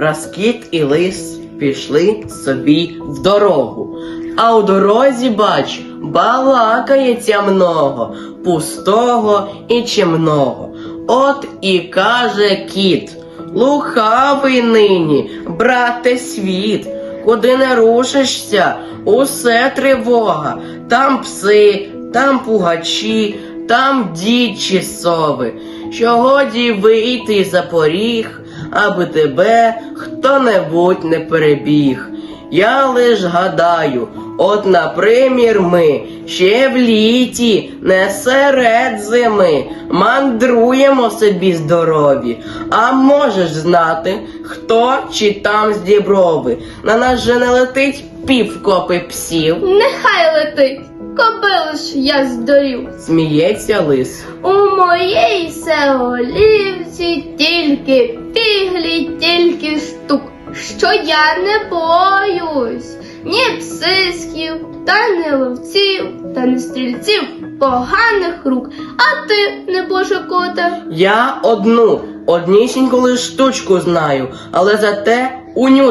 Раз кіт і лис пішли собі в дорогу, а у дорозі, бач, балакається много, пустого і чемного. От і каже кіт, лукавий нині, брате світ, куди не рушишся, усе тривога, там пси, там пугачі, там дічі сови, що годі вийти за поріг, аби тебе хто-небудь не перебіг. Я лиш гадаю, от, напримір, ми ще в літі, не серед зими, мандруємо собі здорові. А можеш знати, хто чи там з діброви. На нас же не летить півкопи псів. Нехай летить, кобилу ж я здорів. Сміється лис. У моїй селолівці тільки піглі, тільки штук, що я не боюсь. Ні псисків, та не ловців, та не стрільців поганих рук. А ти, небоже коте, Я одну, однісіньку лиш штучку знаю, але зате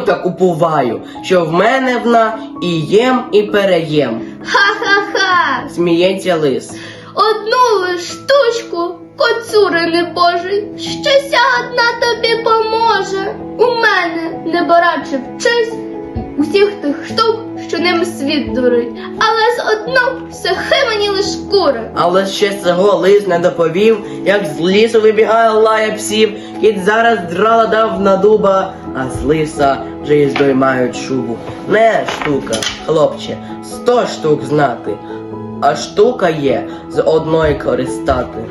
так упуваю, що в мене вона і їм, і переєм. ха-ха-ха. Сміється лис. Одну лиш штучку, коцурини Божий, що ся одна тобі поможе. У мене не бараче вчись усіх тих штук, що ним світ дурить, але з одну сухи мені лиш кури. Але ще цього лис не доповів, як з лісу вибігає лая псів, кіт зараз драла дав на дуба, а з лиса вже й здоймають шубу. Не штука, хлопче, сто штук знати, а штука є з одної користати.